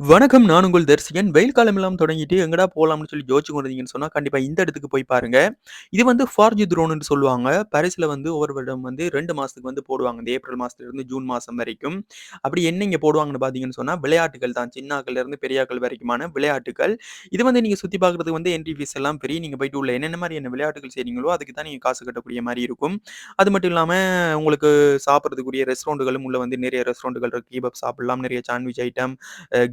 வணக்கம். நான் உங்கள் தரிசிகன். வெயில் காலம் எல்லாம் தொடங்கிட்டு எங்கடா போலாம்னு சொல்லி யோசிச்சு கொண்டிருந்தீங்கன்னு சொன்னா, கண்டிப்பா இந்த இடத்துக்கு போய் பாருங்க. இது வந்து ஃபார்ஜ் த்ரோன்னு சொல்லுவாங்க. பாரிஸ்ல வந்து ஒவ்வொரு வருடம் வந்து ரெண்டு மாசத்துக்கு வந்து போடுவாங்க. இந்த ஏப்ரல் மாசத்துலருந்து ஜூன் மாசம் வரைக்கும். அப்படி என்ன இங்க போடுவாங்கன்னு பார்த்தீங்கன்னு சொன்னா, விளையாட்டுகள் தான். சின்னாக்கள்லேருந்து பெரியாக்கள் வரைக்குமான விளையாட்டுகள் இது வந்து நீங்க சுத்தி பார்க்குறதுக்கு வந்து என்ட்ரி ஃபீஸ் எல்லாம் ஃப்ரீ. நீங்க போயிட்டு உள்ள என்னென்ன மாரியான விளையாட்டுகள் செய்றீங்களோ, அதுக்கு தான் நீங்க காசு கட்டக்கூடிய மாதிரி இருக்கும். அது மட்டும் இல்லாம உங்களுக்கு சாப்பிட்றதுக்குரிய ரெஸ்டாரண்ட்டுகளும் உள்ள வந்து நிறைய ரெஸ்டாரண்ட்டுகள் இருக்கு. கீபப் சாப்பிடலாம். நிறைய சாண்ட்விச் ஐட்டம்,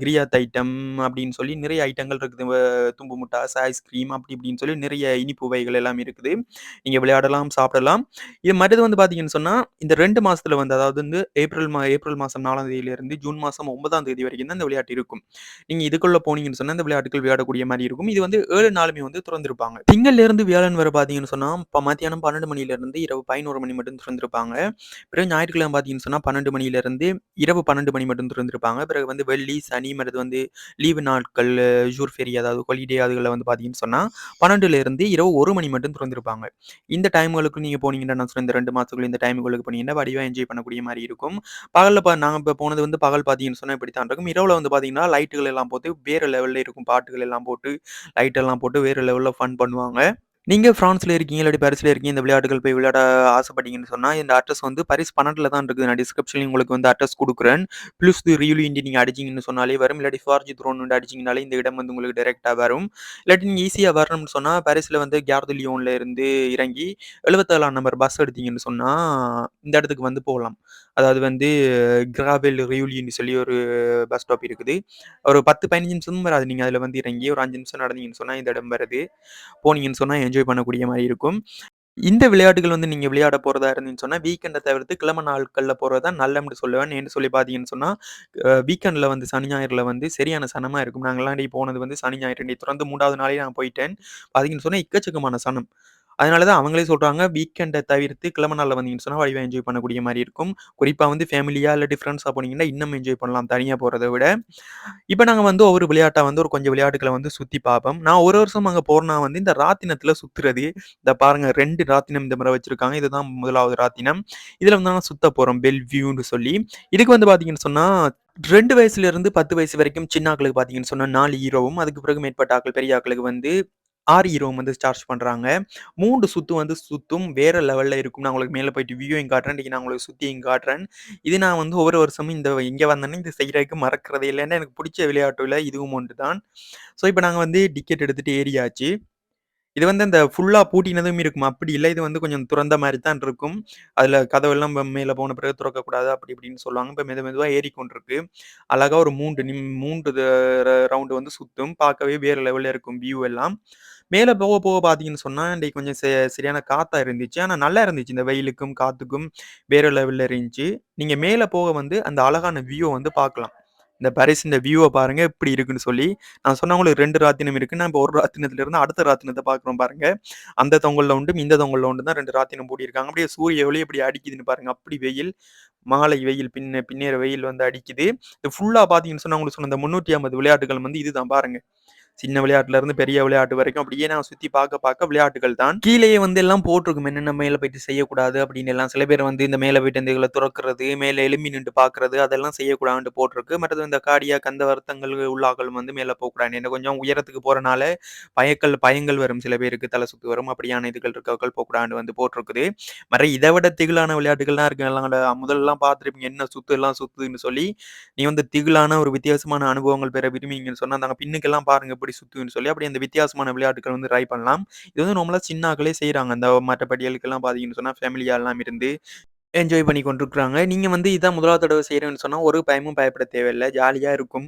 கிரீ கிரியாத் ஐட்டம் அப்படின்னு சொல்லி நிறைய ஐட்டங்கள் இருக்குது. தும்பு முட்டாஸ், ஐஸ்கிரீம் அப்படி இப்படின்னு சொல்லி நிறைய இனிப்பு வகைகள் எல்லாம் இருக்குது. நீங்கள் விளையாடலாம், சாப்பிடலாம். இது மற்றது வந்து பார்த்தீங்கன்னு சொன்னால் இந்த ரெண்டு மாதத்தில் வந்து அதாவது வந்து ஏப்ரல் மா ஏப்ரல் மாதம் நாலாம் தேதியிலேருந்து ஜூன் மாதம் ஒன்பதாம் தேதி வரைக்கும் தான் இந்த விளையாட்டு இருக்கும். நீங்கள் இதுக்குள்ளே போனீங்கன்னு சொன்னால் இந்த விளையாட்டுகள் விளையாடக்கூடிய மாதிரி இருக்கும். இது வந்து ஏழு நாளுமே வந்து திறந்திருப்பாங்க. திங்கள்லேருந்து வியாழன் வரை பார்த்தீங்கன்னு சொன்னால் மத்தியானம் பன்னெண்டு மணிலேருந்து இரவு 11 மணி மட்டும் திறந்திருப்பாங்க. பிறகு ஞாயிற்றுக்கிழமை பார்த்தீங்கன்னு சொன்னா, 12 மணியிலிருந்து இரவு 12 மணி மட்டும் திறந்திருப்பாங்க. பிறகு வந்து வெள்ளி, சனி மற்றது வந்து லீவு நாட்கள், ஜூர் ஃபெரி அதாவது ஹாலிடே அதுகளில் வந்து பார்த்தீங்கன்னு சொன்னால் பன்னெண்டுலேருந்து இரவு ஒரு மணி மட்டும் திறந்திருப்பாங்க. இந்த டைம்களுக்கு நீங்கள் போனீங்கன்னா, நான் சொன்ன இந்த ரெண்டு மாதத்துக்குள்ள இந்த டைம்களுக்கு போனீங்கன்னா, வடிவாக என்ஜாய் பண்ணக்கூடிய மாதிரி இருக்கும். பகலில் பா நாங்கள் இப்போ போனது வந்து பகல் பார்த்தீங்கன்னு சொன்னா இப்படித்தான் இருக்கும். இரவில் வந்து பார்த்தீங்கன்னா, லைட்டுகள் எல்லாம் போட்டு வேறு லெவல்ல இருக்கும். பாட்டுகள் எல்லாம் போட்டு, லைட்டெல்லாம் போட்டு வேறு லெவலில் ஃபன் பண்ணுவாங்க. நீங்க பிரான்ஸ்ல இருக்கீங்க, இல்லாட்டி பாரிஸ்ல இருக்கீங்க, இந்த விளையாட்டுகள் போய் விளையாட ஆசைப்பட்டீங்கன்னு சொன்னால் இந்த அட்ரஸ் வந்து பரிஸ் பன்னெண்டில் தான் இருக்குது. நான் டிஸ்கிரிப்ஷன்லயும் உங்களுக்கு வந்து அட்ரஸ் குடுக்குறேன். ப்ளஸ் தி ரியலி இண்டி நீங்கள் அடிச்சீங்கன்னு சொன்னாலே வரும். இல்லாட்டி ஃபார்ஜி த்ரோன்னு அடிச்சிங்கனாலே இந்த இடம் வந்து உங்களுக்கு டேரெக்டாக வரும். இல்லாட்டி நீங்கள் ஈஸியாக வரணும்னு சொன்னா, பாரிஸ்ல வந்து கேர்து லியோனில் லியோன்ல இருந்து இறங்கி 77ஆம் நம்பர் பஸ் எடுத்தீங்கன்னு சொன்னா, இந்த இடத்துக்கு வந்து போகலாம் அதாவது வந்து கிராவெல் ரியூலின்னு சொல்லி ஒரு பஸ் ஸ்டாப் இருக்குது. ஒரு பத்து பதினஞ்சு நிமிஷம் வராது. நீங்க அதுல வந்து இறங்கி ஒரு அஞ்சு நிமிஷம் நடந்தீங்கன்னு சொன்னா, இந்த இடம் வருது. போனீங்கன்னு சொன்னால் என்ஜாய் பண்ணக்கூடிய மாதிரி இருக்கும். இந்த விளையாட்டுகள் வந்து நீங்கள் விளையாட போறதா இருந்தீங்கன்னு சொன்னால் வீக்கெண்டை தவிர்த்து கிழமை நாட்களில் போகிறது தான் நல்லம்னு சொல்லுவேன். என்று சொல்லி பார்த்தீங்கன்னு சொன்னா, வீக்கெண்டில் வந்து சனி, ஞாயிறுல வந்து சரியான சனமாக இருக்கும். நாங்கள்லாம் போனது வந்து சனி, ஞாயிறு தொடர்ந்து மூன்றாவது நாளே நான் போயிட்டேன். பார்த்தீங்கன்னு சொன்னால் இக்கச்சக்கமான சனம். அதனால தான் அவங்களே சொல்கிறாங்க வீக்கெண்டை தவிர்த்து கிழமை நாளில் வந்தீங்கன்னு சொன்னால் வடிவா என்ஜாய் பண்ணக்கூடிய மாதிரி இருக்கும். குறிப்பாக வந்து ஃபேமிலியாக இல்லை டிஃப்ரெண்ட்ஸாக போனீங்கன்னா, இன்னும் என்ஜாய் பண்ணலாம் தனியாக போகிறத விட. இப்போ நாங்கள் வந்து ஒவ்வொரு விளையாட்டாக வந்து ஒரு கொஞ்சம் விளையாட்டுகளை வந்து சுற்றி பார்ப்போம். நான் ஒரு வருஷம் அங்கே போகிறனா வந்து இந்த ராத்தினத்தில் சுற்றுறது இந்த பாருங்கள் ரெண்டு ராத்தினம் இந்த முறை வச்சுருக்காங்க இதுதான் முதலாவது ராத்தினம் இதில் வந்து நாங்கள் சுற்ற போகிறோம் பெல்வியூன்னு சொல்லி. இதுக்கு வந்து பார்த்தீங்கன்னு சொன்னா, 2 வயசுலேருந்து 10 வயசு வரைக்கும் சின்னாக்களுக்கு பார்த்தீங்கன்னு சொன்னால் நாலு ஹீரோவும் அதுக்கு பிறகு மேற்பட்ட ஆட்கள் பெரிய ஆட்களுக்கு வந்து ஆறு ஹீரோவும் வந்து சார்ஜ் பண்ணுறாங்க மூன்று சுத்து வந்து சுத்தும் வேற லெவலில் இருக்கும். நான் உங்களுக்கு மேலே போயிட்டு வியூவையும் காட்டுறேன். இன்றைக்கி நான் உங்களுக்கு சுத்தியும் காட்டுறேன். இது நான் வந்து ஒவ்வொரு வருஷமும் இந்த இங்கே வந்தேன்னா, இந்த செய்கிறதுக்கு மறக்கிறதே இல்லைன்னா எனக்கு எனக்கு விளையாட்டு விளையாட்டுல இதுவும் ஒன்று தான். ஸோ இப்போ நாங்கள் வந்து டிக்கெட் எடுத்துகிட்டு ஏறியாச்சு. இது வந்து அந்த ஃபுல்லாக பூட்டினதும் இருக்கும். அப்படி இல்லை இது வந்து கொஞ்சம் துறந்த மாதிரி தான் இருக்கும். அதில் கதவெல்லாம் மேலே போன பிறகு துறக்கக்கூடாது அப்படி இப்படின்னு சொல்லுவாங்க. இப்போ மெது மெதுவாக ஏறிக்கொண்டிருக்கு. அழகா ஒரு மூன்று நிம் 3 த ர ரவுண்டு வந்து சுற்றும் பார்க்கவே வேற லெவலில் இருக்கும் வியூ எல்லாம். மேலே போக போக பார்த்தீங்கன்னு சொன்னால் இன்றைக்கு கொஞ்சம் ச சரியான காற்றாக இருந்துச்சு. ஆனால் நல்லா இருந்துச்சு. இந்த வெயிலுக்கும், காற்றுக்கும் வேற லெவலில் இருந்துச்சு. நீங்கள் மேலே போக வந்து அந்த அழகான வியூவை வந்து பார்க்கலாம். இந்த பாரிஸ் இந்த வியூவை பாருங்க இப்படி இருக்குன்னு சொல்லி. நான் சொன்னா உங்களுக்கு ரெண்டு ராத்தினம் இருக்கு. நான் இப்போ ஒரு ராட்டினத்திலிருந்து அடுத்த ராத்தினத்தை பார்க்குறோம் பாருங்க. அந்த தொங்கல்ல உண்டும், இந்த தொங்கல்ல உண்டு தான் ரெண்டு ராத்தினம் போட்டிருக்காங்க அப்படியே சூரிய ஒளி இப்படி அடிக்குதுன்னு பாருங்க. அப்படி வெயில். மாலை வெயில் பின்ன பின்னேற வெயில் வந்து அடிக்குது. இது ஃபுல்லா பார்த்தீங்கன்னு சொன்னா, உங்களுக்கு சொன்ன இந்த 350 விளையாட்டுகள் வந்து இதுதான் பாருங்க. சின்ன விளையாட்டுல இருந்து பெரிய விளையாட்டு வரைக்கும் அப்படியே நான் சுத்தி பார்க்க பார்க்க விளையாட்டுகள் தான். கீழேயே வந்து எல்லாம் போட்டிருக்கும். என்னென்ன மேல போயிட்டு செய்யக்கூடாது அப்படின்னு எல்லாம். சில பேர் வந்து இந்த மேல போயிட்டு இந்த துறக்கிறது, மேல எழும்பி நின்று பாக்குறது அதெல்லாம் செய்யக்கூடாதுன்ட்டு போட்டிருக்கு. மற்றது இந்த காடியா கந்த வருத்தங்கள் உள்ளாக்கள் வந்து மேல போகக்கூடாது என்ன கொஞ்சம் உயரத்துக்கு போறனால பயக்கல் பயங்கள் வரும் சில பேருக்கு. தலை சுத்து வரும். அப்படியான இதுகள் இருக்கவர்கள் போகக்கூடாதுன்னு வந்து போட்டிருக்குது. மற்ற இதை விட திகிலான விளையாட்டுகள்லாம் இருக்கு. எல்லாம் பார்த்துருப்பீங்க. என்ன சுத்து எல்லாம் சுத்துதுன்னு சொல்லி. நீ வந்து திகிலான ஒரு வித்தியாசமான அனுபவங்கள் பெற விரும்பிங்கன்னு சொன்னா, அந்த பின்னுக்கெல்லாம் பாருங்க எப்படி சுற்றுன்னு சொல்லி, அப்படி அந்த வித்தியாசமான விளையாட்டுகள் வந்து ட்ரை பண்ணலாம். இது வந்து நார்மலா சின்னாக்களே செய்கிறாங்க செய்றாங்க. அந்த மற்ற பட்டியலுக்கெல்லாம் பார்த்தீங்கன்னு சொன்னா, ஃபேமிலியா எல்லாம் இருந்து என்ஜாய் பண்ணி கொண்டிருக்கிறாங்க. நீங்க வந்து இதான் முதலாவது தடவை செய்கிறேன்னு சொன்னா, ஒரு பயமும் பயப்பட தேவையில்ல. ஜாலியா இருக்கும்.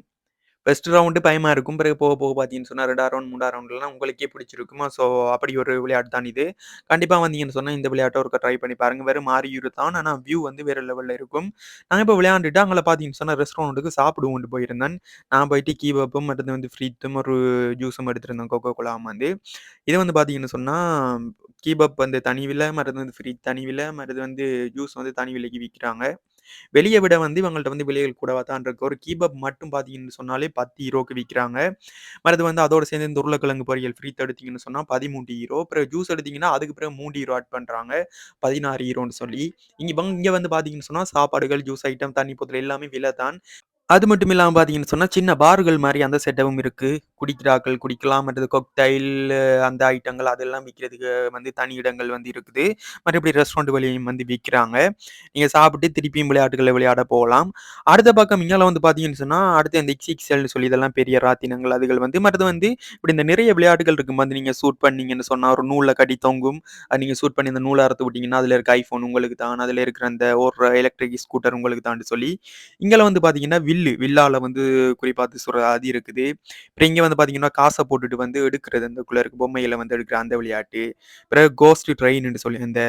ஃபர்ஸ்ட் ரவுண்டு பயமா இருக்கும். பிறகு போக போக பார்த்தீங்கன்னு சொன்னா ரெண்டா ரவுண்ட், மூணா ரவுண்ட்லாம் உங்களுக்கே பிடிச்சிருக்குமா ஸோ அப்படி ஒரு விளையாட்டு தான் இது. கண்டிப்பாக வந்தீங்கன்னு சொன்னால் இந்த விளையாட்டை ஒரு ட்ரை பண்ணி பாருங்க. வெறும் 6 யூரோ தான். ஆனால் வியூ வந்து வேற லெவலில் இருக்கும். நாங்கள் இப்போ விளையாண்டுட்டு அங்கே பார்த்தீங்கன்னு சொன்னால் ரெஸ்டாரண்ட்டுக்கு சாப்பிடுவோண்டு போயிருந்தேன். நான் போயிட்டு கீபப்பும், மற்றது வந்து ஃப்ரீத்தும் ஒரு ஜூஸும் எடுத்திருந்தேன். கோகோ கோலாம் வந்து. இது வந்து பார்த்தீங்கன்னு சொன்னால் கீபப் வந்து தனி விலை, மருந்து வந்து ஃப்ரீ தனி விலை, மற்றது வந்து ஜூஸ் வந்து தனி விலைக்கு விற்கிறாங்க வெளியே விட வந்து இவங்கள்ட்ட வந்து விலைகள் கூடவா தான் இருக்கு. ஒரு கீபப் மட்டும் பார்த்தீங்கன்னு சொன்னாலே பத்து ஹீரோக்கு விற்கிறாங்க மறுத்து வந்து அதோட சேர்ந்து இந்த உருளைக்கிழங்கு பொரியல் ஃப்ரீ எடுத்தீங்கன்னு சொன்னால் பதிமூன்று ஹீரோ பிறகு ஜூஸ் எடுத்தீங்கன்னா, அதுக்கு பிறகு 3 யூரோ ஆட் பண்ணுறாங்க பதினாறு ஹீரோன்னு சொல்லி. இங்கே இங்கே வந்து பார்த்தீங்கன்னு சொன்னா, சாப்பாடுகள், ஜூஸ் ஐட்டம், தண்ணி போத்தல் எல்லாமே விலை தான். அது மட்டும் இல்லாமல் பார்த்தீங்கன்னு சொன்னால் சின்ன பார்கள் மாதிரி அந்த செட்டவும் இருக்குது குடிக்கிறாக்கள் குடிக்கலாம். மற்றது கொக்டைல் அந்த ஐட்டங்கள் அதெல்லாம் விற்கிறதுக்கு வந்து தனி இடங்கள் வந்து இருக்குது. மற்றபடி ரெஸ்டாரண்ட் வழியும் வந்து விற்கிறாங்க நீங்கள் சாப்பிட்டு திருப்பியும் விளையாட்டுகளை விளையாட போகலாம். அடுத்த பக்கம் இங்கெல்லாம் வந்து பார்த்தீங்கன்னு சொன்னால் அடுத்து இந்த XXLன்னு சொல்லி இதெல்லாம் பெரிய ராத்தினங்கள் அதுகள் வந்து மற்றது வந்து இப்படி இந்த நிறைய விளையாட்டுகள் இருக்கும். வந்து நீங்க சூட் பண்ணீங்கன்னு சொன்னால் ஒரு நூலில் கட்டி தொங்கும். அது நீங்க சூட் பண்ணி இந்த நூலை அறுத்து விட்டிங்கன்னா அதில் இருக்க ஐஃபோன் உங்களுக்கு தான். அதில் இருக்கிற அந்த ஒரு எலக்ட்ரிக் ஸ்கூட்டர் உங்களுக்கு தான் சொல்லி, இங்கெல்லாம் வந்து பார்த்தீங்கன்னா, வில்லு வில்லால வந்து குறிப்பாத்து சொல்கிற அது இருக்குது. இப்போ இங்கே வந்து பார்த்தீங்கன்னா, காசை போட்டுட்டு வந்து எடுக்கிறது. அந்த குள்ள இருக்கு பொம்மையில வந்து எடுக்கிற அந்த விளையாட்டு. பிறகு கோஸ்ட் ட்ரெயின்னு சொல்லி அந்த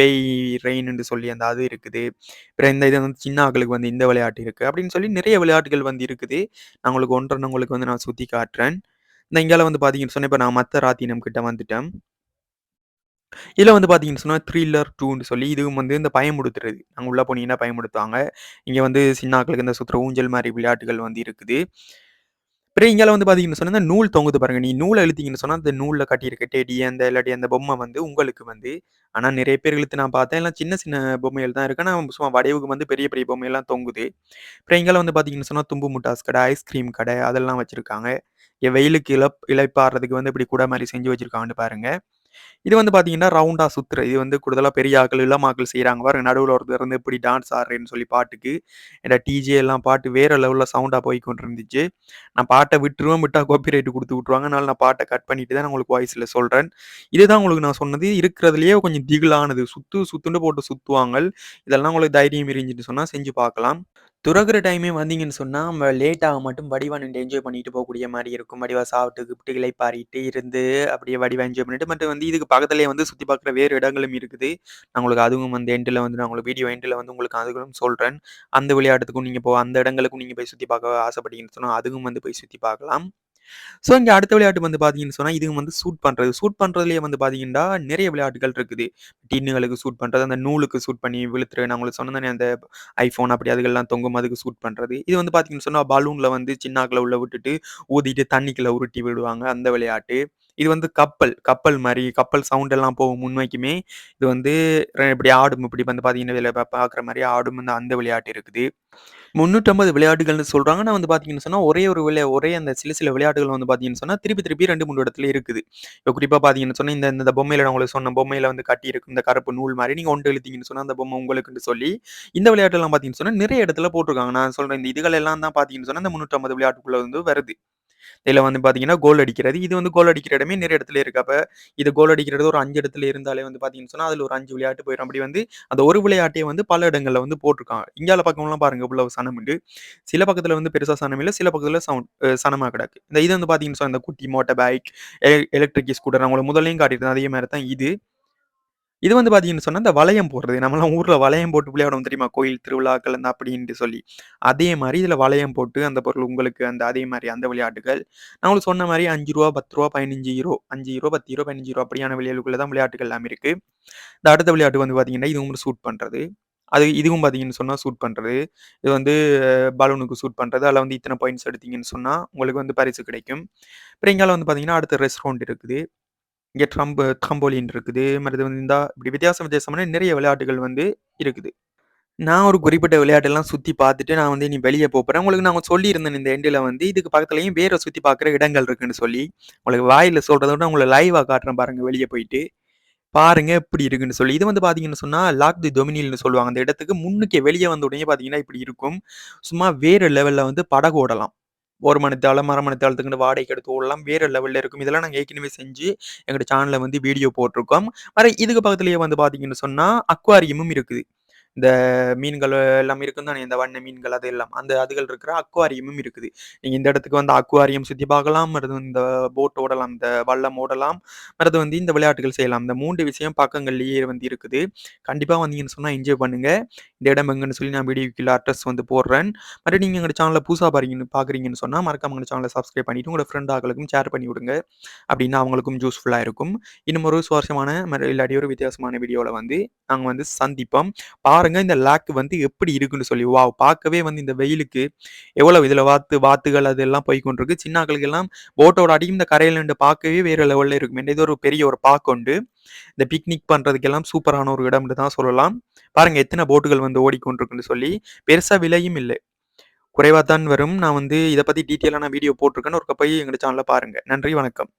பேய் ரெயின்னு சொல்லி அந்த அது இருக்குது. அப்புறம் இந்த இது வந்து சின்ன ஆக்களுக்கு வந்து இந்த விளையாட்டு இருக்கு. அப்படின்னு சொல்லி நிறைய விளையாட்டுகள் வந்து இருக்குது. நான் உங்களுக்கு ஒன்றரை உங்களுக்கு வந்து நான் சுத்தி காட்டுறேன். இந்த இங்கால வந்து பார்த்தீங்கன்னு சொன்னால் இப்ப நான் மற்ற ராத்தினம் கிட்ட வந்துட்டேன். இதில் வந்து பார்த்தீங்கன்னு சொன்னால் த்ரில்லர் டூன்னு சொல்லி இதுவும் வந்து இந்த பயமுடுத்துறது நாங்கள் உள்ளே போனீங்கன்னா பயமுடுத்துவாங்க இங்கே வந்து சின்னாக்களுக்கு இந்த சுற்றுற ஊஞ்சல் மாதிரி விளையாட்டுகள் வந்து இருக்குது. அப்புறம் இங்கே வந்து பார்த்தீங்கன்னு சொன்னால் நூல் தொங்குது பாருங்க. நீ நூலை இழுத்தீங்கன்னு சொன்னால் அந்த நூலில் கட்டியிருக்க டெடி அந்த இல்லாட்டி அந்த பொம்மை வந்து உங்களுக்கு வந்து ஆனால் நிறைய பேர் இழுத்து நான் பார்த்தேன். எல்லாம் சின்ன சின்ன பொம்மைகள் தான் இருக்கு. ஆனால் சும்மா வடைவுக்கு வந்து பெரிய பெரிய பொம்மையெல்லாம் தொங்குது. அப்புறம் இங்கே வந்து பார்த்தீங்கன்னு சொன்னால் தும்பு முட்டாஸ் கடை, ஐஸ்கிரீம் கடை அதெல்லாம் வச்சுருக்காங்க வெயிலுக்கு இழப் இழப்பாடுறதுக்கு வந்து இப்படி கூட மாதிரி செஞ்சு வச்சுருக்காங்கன்னு பாருங்கள் இது வந்து பார்த்தீங்கன்னா, ரவுண்டாக சுத்துறது. இது வந்து கூடுதலாக பெரிய ஆட்கள், இல்லாம ஆக்கள் செய்கிறாங்க பாருங்க. நடுவில் ஒருத்தர் இருந்து இப்படி டான்ஸ் ஆடுறேன்னு சொல்லி பாட்டுக்கு. இந்த டிஜே எல்லாம் பாட்டு வேற லெவலில் சவுண்டாக போய் போய்க்கொண்டு இருந்துச்சு. நான் பாட்டை விட்டுருவேன். விட்டா காப்பிரைட் கொடுத்து விட்ருவாங்க அதனால நான் பாட்டை கட் பண்ணிட்டு தான் நான் உங்களுக்கு வாய்ஸில் சொல்கிறேன் இதுதான் உங்களுக்கு நான் சொன்னது. இருக்கிறதுலையே கொஞ்சம் திகிலானது. சுத்து சுத்துன்னு போட்டு சுற்றுவாங்க இதெல்லாம் உங்களுக்கு தைரியம் இருந்துச்சுன்னு சொன்னால் செஞ்சு பார்க்கலாம். துறக்கிற டைமே வந்தீங்கன்னு சொன்னா, நம்ம லேட்டாக மட்டும் வடிவா நின்று என்ஜாய் பண்ணிட்டு போகக்கூடிய மாரி இருக்கும். வடிவா சாப்பிட்டு, கிப்ட்டு இளைப்பாறிட்டு இருந்து, அப்படியே வடிவா என்ஜாய் பண்ணிட்டு, மற்றும் வந்து இதுக்கு பக்கத்திலேயே வந்து சுத்தி பார்க்குற வேறு இடங்களும் இருக்குது. நான் உங்களுக்கு அதுவும் வந்து எண்டுல வந்து நான் உங்களுக்கு வீடியோ எண்டுல வந்து உங்களுக்கு அதுகளும் சொல்றேன். அந்த விளையாட்டுக்கும் நீங்க போ அந்த இடங்களுக்கும் நீங்க போய் சுத்தி பார்க்க ஆசைப்பட்டீங்கன்னு சொன்னா, அதுவும் வந்து போய் சுத்தி பார்க்கலாம். ஸோ, இங்க அடுத்த விளையாட்டு வந்து பார்த்தீங்கன்னு சொன்னா, இதுவும் வந்து சூட் பண்றது. சூட் பண்றதுலயே வந்து பார்த்தீங்கன்னா, நிறைய விளையாட்டுகள் இருக்குது. டின்னுகளுக்கு சூட் பண்றது, அந்த நூலுக்கு சூட் பண்ணி விழுத்துரு நான் உங்களுக்கு சொன்னேன் அந்த ஐஃபோன் அப்படி அதுகள்லாம் தொங்கும். அதுக்கு சூட் பண்றது. இது வந்து பார்த்தீங்கன்னு சொன்னா, பலூன்ல வந்து சின்ன உள்ள விட்டுட்டு, ஊதிட்டு தண்ணிக்குள்ள உருட்டி விடுவாங்க. அந்த விளையாட்டு. இது வந்து கப்பல். கப்பல் மாதிரி கப்பல் சவுண்ட் எல்லாம் போகும் முன்வைக்குமே. இது வந்து இப்படி ஆடும். இப்படி வந்து பார்த்தீங்கன்னா, பார்க்குற மாதிரி ஆடும். அந்த அந்த விளையாட்டு இருக்குது. 350 விளையாட்டுகள்னு சொல்கிறாங்க நான் வந்து பார்த்தீங்கன்னு சொன்னால் ஒரே ஒரு விளை ஒரே அந்த சில சில விளையாட்டுகள் வந்து பார்த்தீங்கன்னு சொன்னால் திருப்பி திருப்பி 2, 3 இடத்துல இருக்குது. இப்போ குறிப்பாக பார்த்தீங்கன்னு சொன்னால் இந்த இந்த பொம்மையில் நான் உங்களுக்கு சொன்ன பொம்மையில் வந்து கட்டியிருக்கும் இந்த கருப்பு நூல் மாதிரி நீங்க ஒன்று இழுத்தீங்கன்னு சொன்னால் அந்த பொம்மை உங்களுக்குன்னு சொல்லி, இந்த விளையாட்டுலாம் பார்த்தீங்கன்னு சொன்னால் நிறைய இடத்துல போட்டிருக்காங்க. நான் சொல்கிறேன் இந்த இதுகள் எல்லாம் தான் பார்த்தீங்கன்னு சொன்னால் இந்த முந்நூற்றம்பது விளையாட்டுக்குள்ளே வந்து வருது. இதுல வந்து பார்த்தீங்கன்னா, கோல் அடிக்கிறது. இது வந்து கோல் அடிக்கிற இடமே நிறைய இடத்துல இருக்கு. அப்போ இது கோல் அடிக்கிறது ஒரு அஞ்சு இடத்துல இருந்தாலே வந்து பார்த்தீங்கன்னு சொன்னா, அதுல ஒரு அஞ்சு விளையாட்டு போயிடும் அப்படி வந்து அந்த ஒரு விளையாட்டையே வந்து பல இடங்கள்ல வந்து போட்டிருக்காங்க. இங்கால பக்கம்லாம் பாருங்க இவ்வளவு சனம் உண்டு சில பக்கத்துல வந்து பெருசா சனம் இல்ல. சில பக்கத்தில் சவுண்ட் சனமாக சனமா கிடக்கு. இந்த இது வந்து பார்த்தீங்கன்னு சொன்னால் இந்த குட்டி மோட்டார் பைக், எலக்ட்ரிக் ஸ்கூட்டர் அவங்கள முதலையும் காட்டிட்டு அதே மாதிரி தான் இது. இது வந்து பார்த்தீங்கன்னு சொன்னா, இந்த வளையம் போடுறது. நம்மளாம் ஊர்ல வளையம் போட்டு விளையாடுவோம் தெரியுமா? கோயில் திருவிழாக்கள் அந்த அப்படின்ட்டு சொல்லி. அதே மாதிரி இதுல வளையம் போட்டு அந்த பொருள் உங்களுக்கு அந்த அதே மாதிரி அந்த விளையாட்டுகள். நான் சொன்ன மாரி ரூ. 5 ரூ. 10 ரூ. 15 யூரோ 5 யூரோ, 10 யூரோ, 15 அப்படியான விளையாட்டுக்குள்ள தான் விளையாட்டுகள் எல்லாம் இருக்கு. இந்த அடுத்த விளையாட்டு வந்து பார்த்தீங்கன்னா, இதுவும் சூட் பண்றது. அது இதுவும் பார்த்தீங்கன்னு சொன்னால் சூட் பண்ணுறது இது வந்து பலூனுக்கு சூட் பண்ணுறது அதில் வந்து இத்தனை பாயிண்ட்ஸ் எடுத்தீங்கன்னு சொன்னால் உங்களுக்கு வந்து பரிசு கிடைக்கும். அப்புறம் இங்கால வந்து பார்த்தீங்கன்னா, அடுத்த ரெஸ்டாரண்ட் இருக்குது. இங்க ட்ரம்பு ட்ரம்போலின் இருக்குது. மற்றது வந்து இந்தா இப்படி வித்தியாசம் வித்தியாசமான நிறைய விளையாட்டுகள் வந்து இருக்குது. நான் ஒரு குறிப்பிட்ட விளையாட்டெல்லாம் சுத்தி பார்த்துட்டு, நான் வந்து இனி வெளிய போகிறேன் உங்களுக்கு நான் சொல்லியிருந்தேன் இந்த எண்டுல வந்து, இதுக்கு பக்கத்துலயும் வேற சுத்தி பார்க்குற இடங்கள் இருக்குன்னு சொல்லி. உங்களுக்கு வாயில சொல்றத விட உங்கள லைவா காட்டுறேன் பாருங்க வெளிய போயிட்டு. பாருங்க எப்படி இருக்குன்னு சொல்லி. இது வந்து பார்த்தீங்கன்னு சொன்னா, லாக் தி டொமினியல்னு சொல்லுவாங்க. அந்த இடத்துக்கு முன்னுக்கு வெளிய வந்த உடனே பார்த்தீங்கன்னா, இப்படி இருக்கும். சும்மா வேற லெவல்ல வந்து படகு ஓடலாம். ஒரு மணித்தாலம், 1/2 வாடகைக்கு எடுத்து ஓடலாம். வேற லெவல்ல இருக்கும். இதெல்லாம் நாங்கள் ஏற்கனவே செஞ்சு எங்களோட சேனலில் வந்து வீடியோ போட்டிருக்கோம். வர இதுக்கு பக்கத்துலயே வந்து பார்த்தீங்கன்னு சொன்னா, அக்வாரியமும் இருக்குது. இந்த மீன்கள் எல்லாம் இருக்கும் தானே, இந்த வண்ண மீன்கள் அது எல்லாம். அந்த அதுகள் இருக்கிற அக்வாரியமும் இருக்குது. நீங்கள் இந்த இடத்துக்கு வந்து அக்வாரியம் சுற்றி பார்க்கலாம். மற்றது இந்த போட் ஓடலாம். இந்த வல்லம் ஓடலாம். மற்றது வந்து இந்த விளையாட்டுகள் செய்யலாம். இந்த மூன்று விஷயம் பக்கங்கள்லேயே வந்து இருக்குது. கண்டிப்பாக வந்தீங்கன்னு சொன்னால் என்ஜாய் பண்ணுங்கள் இந்த இடம் எங்கன்னு சொல்லி நான் வீடியோக்கு அட்ரஸ் வந்து போடுறேன். மறுபடியும் நீங்கள் எங்கள் சேனலில் புதுசாக பாருங்கன்னு பார்க்குறீங்கன்னு சொன்னால் மறக்காம எங்கள் சேனலை சப்ஸ்கிரைப் பண்ணிவிட்டு உங்களோட ஃப்ரெண்ட் ஆக்களுக்கும் ஷேர் பண்ணி விடுங்க. அப்படின்னா அவங்களுக்கும் யூஸ்ஃபுல்லாக இருக்கும். இன்னும் ஒரு சுவாரஸ்யமான இல்லாட்டி ஒரு வித்தியாசமான வீடியோவில் வந்து நாங்கள் வந்து சந்திப்போம். பாருங்க இந்த லேக் வந்து எப்படி இருக்குன்னு சொல்லி. வா பார்க்கவே வந்து இந்த வெயிலுக்கு எவ்வளவு இதுல வாத்து வாத்துகள் அதெல்லாம் போய்க்கொண்டிருக்கு. சின்ன ஆட்களுக்கெல்லாம் போட்டோட அடியும் இந்த கரையில நின்று பார்க்கவே வேற லெவல்ல இருக்கும். இது ஒரு பெரிய ஒரு பார்க் உண்டு. இந்த பிக்னிக் பண்ணுறதுக்கெல்லாம் சூப்பரான ஒரு இடம்னு தான் சொல்லலாம். பாருங்க எத்தனை போட்டுகள் வந்து ஓடிக்கொண்டிருக்குன்னு சொல்லி. பெருசா விலையும் இல்ல. குறைவாக தான் வரும். நான் வந்து இத பத்தி டீட்டெயிலான வீடியோ போட்டிருக்கேன்னு ஒரு போய் எங்க சேனலில் பாருங்க. நன்றி, வணக்கம்.